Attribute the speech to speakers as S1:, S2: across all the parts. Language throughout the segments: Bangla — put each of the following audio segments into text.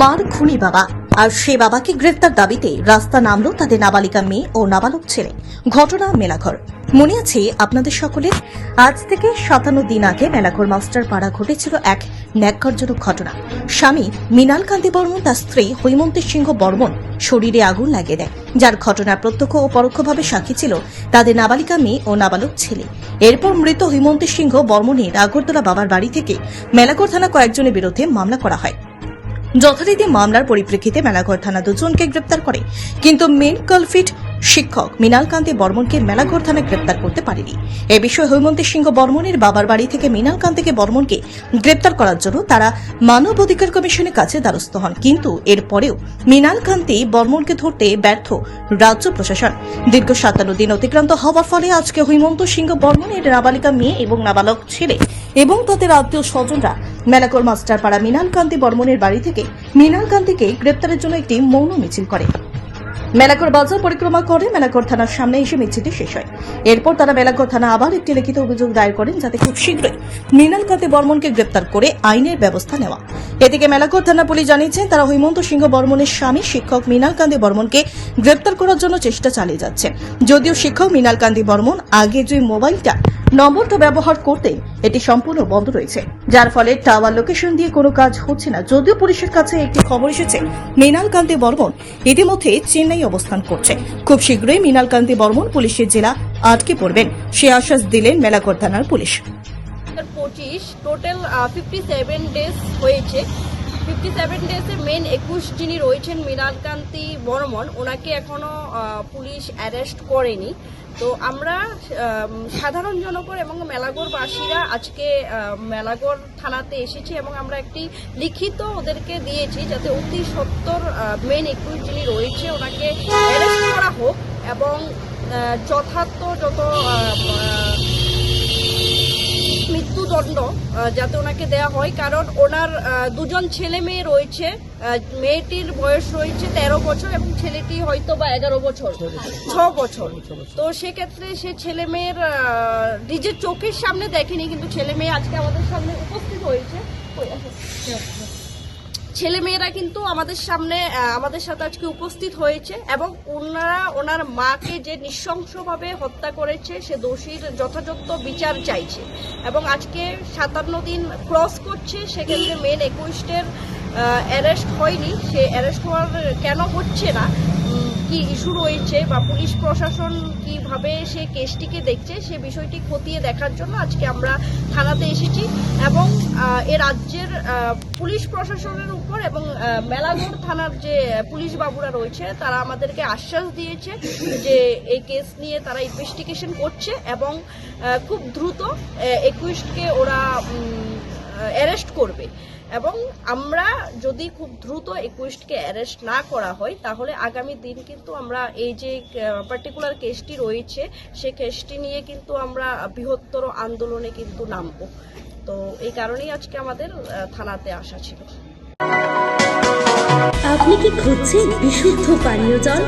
S1: মার খুনি বাবা। আর সে বাবাকে গ্রেফতার দাবিতে রাস্তা নামলো তাদের নাবালিকা মেয়ে ও নাবালক ছেলে। ঘটনা মেলাঘর। মনে আছে আপনাদের সকলের? আজ থেকে সাতান্ন দিন আগে মেলাঘর মাস্টার পাড়া ঘটেছিল এক ন্যাক্কারজনক ঘটনা। স্বামী মৃণাল কান্তি বর্মন তার স্ত্রী হৈমন্তী সিংহ বর্মন শরীরে আগুন লাগিয়ে দেয়। যার ঘটনার প্রত্যক্ষ ও পরোক্ষভাবে সাক্ষী ছিল তাদের নাবালিকা মেয়ে ও নাবালক ছেলে। এরপর মৃত হৈমন্তী সিংহ বর্মনের আগরতলা বাবার বাড়ি থেকে মেলাঘর থানা কয়েকজনের বিরুদ্ধে মামলা করা হয়। যথারীতি মামলার পরিপ্রেক্ষিতে মেলাঘর থানা দুজনকে গ্রেপ্তার করে। কিন্তু মেন কলফিট শিক্ষক মৃণাল কান্তি বর্মনকে মেলাঘর থানা গ্রেপ্তার করতে পারেনি। এ বিষয়ে হৈমন্তী সিংহ বর্মনের বাবার বাড়ি থেকে মৃণাল কান্তিকে বর্মনকে গ্রেপ্তার করার জন্য তারা মানব অধিকার কমিশনের কাছে দ্বারস্থ হন। কিন্তু এরপরেও মৃণাল কান্তি বর্মনকে ধরতে ব্যর্থ রাজ্য প্রশাসন। দীর্ঘ সাতান্ন দিন অতিক্রান্ত হওয়ার ফলে আজকে হৈমন্ত সিংহ বর্মনের নাবালিকা মেয়ে এবং নাবালক ছেলে এবং তাদের আত্মীয় স্বজনরা মেলাকর মাস্টারপাড়া মৃণাল কান্তি বর্মনের বাড়ি থেকে মৃণাল কান্তিকে গ্রেপ্তারের জন্য একটি মৌন মিছিল করে। মেলাকর বাজার পরিক্রমা করে মেলাকর থানার সামনে এসে মিছিলটি শেষ হয়। এরপর তারা মেলাকর থানা আবার একটি লিখিত অভিযোগ দায়ের করেন যাতে খুব শীঘ্রই মৃণাল কান্তি বর্মনকে গ্রেপ্তার করে আইনের ব্যবস্থা নেওয়া। এদিকে মেলাকর থানা পুলিশ জানিয়েছেন তারা হৈমন্ত সিংহ বর্মনের স্বামী শিক্ষক মৃণাল কান্তি বর্মনকে গ্রেপ্তার করার জন্য চেষ্টা চালিয়ে যাচ্ছে। যদিও শিক্ষক মৃণাল কান্তি বর্মন আগে যে মোবাইলটা নম্বরটা ব্যবহার করতে এটি সম্পূর্ণ বন্ধ রয়েছে। যার ফলে টাওয়ার লোকেশন দিয়ে কোনো কাজ হচ্ছে না। যদিও পুলিশের কাছে একটি খবর এসেছে মৃণাল কান্তি বর্মন ইতিমধ্যে চেন্নাই অবস্থান করছে। খুব শীঘ্রই মৃণাল কান্তি বর্মন পুলিশের জেলা আটকে পড়বেন। সে আশ্বাস দিলেন মেলাকর থানার পুলিশ।
S2: পঁচিশ টোটাল ফিফটি সেভেন ডেজ হয়েছে। ফিফটি সেভেন ডেজে মেন একুশ যিনি রয়েছেন মৃণালকান্তি বর্মন, ওনাকে এখনও পুলিশ অ্যারেস্ট করেনি। তো আমরা আম, সাধারণ জনগণ এবং মেলাগড়বাসীরা আজকে মেলাগড় থানাতে এসেছি এবং আমরা একটি লিখিত ওদেরকে দিয়েছি যাতে অতি সত্তর মেন একুশ যিনি রয়েছে ওনাকে অ্যারেস্ট করা হোক এবং যথার্থ যত আহ, মৃত্যুদণ্ড যাতে ওনাকে দেয়া হয়। কারণ ওনার দুজন ছেলে মেয়ে রয়েছে। মেয়েটির বয়স রয়েছে তেরো বছর এবং ছেলেটি হয়তো বা এগারো বছর ছ বছর। তো সেক্ষেত্রে সে ছেলে মেয়ের নিজের চোখের সামনে দেখেনি কিন্তু ছেলে মেয়ে আজকে আমাদের সামনে উপস্থিত হয়েছে। ছেলে মেয়েরা কিন্তু আমাদের সামনে আমাদের সাথে আজকে উপস্থিত হয়েছে এবং ওনারা, ওনার মাকে যে নৃশংসভাবে হত্যা করেছে, সে দোষীর যথাযথ বিচার চাইছে। এবং আজকে সাতান্ন দিন ক্রস করছে, সেক্ষেত্রে মেন একুশের অ্যারেস্ট হয়নি। সে অ্যারেস্ট হওয়ার কেন হচ্ছে না? কি ইস্যু রয়েছে বা পুলিশ প্রশাসন কীভাবে সে কেসটিকে দেখছে, সে বিষয়টি খতিয়ে দেখার জন্য আজকে আমরা থানাতে এসেছি এবং এ রাজ্যের পুলিশ প্রশাসনের উপর এবং মেলাঘর থানার যে পুলিশ বাবুরা রয়েছে, তারা আমাদেরকে আশ্বাস দিয়েছে যে এই কেস নিয়ে তারা ইনভেস্টিগেশন করছে এবং খুব দ্রুত একুশকে ওরা অ্যারেস্ট করবে। এবং আমরা যদি খুব দ্রুত একুইস্টকে অ্যারেস্ট না করা হয়, তাহলে আগামী দিন কিন্তু আমরা এই যে পার্টিকুলার কেসটি রয়েছে, সে কেসটি নিয়ে কিন্তু আমরা বৃহত্তর আন্দোলনে কিন্তু নামবো। তো এই কারণেই আজকে আমাদের থানাতে আসা ছিল।
S3: আপনি কি খুঁজছেন বিশুদ্ধ পানীয় জল?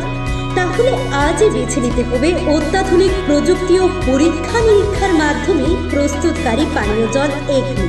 S3: তাহলে আজই বেছে নিতে হবে অত্যাধুনিক প্রযুক্তি ও পরীক্ষা নিরীক্ষার মাধ্যমে প্রস্তুতকারী পানীয় জল এগনি।